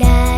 ได้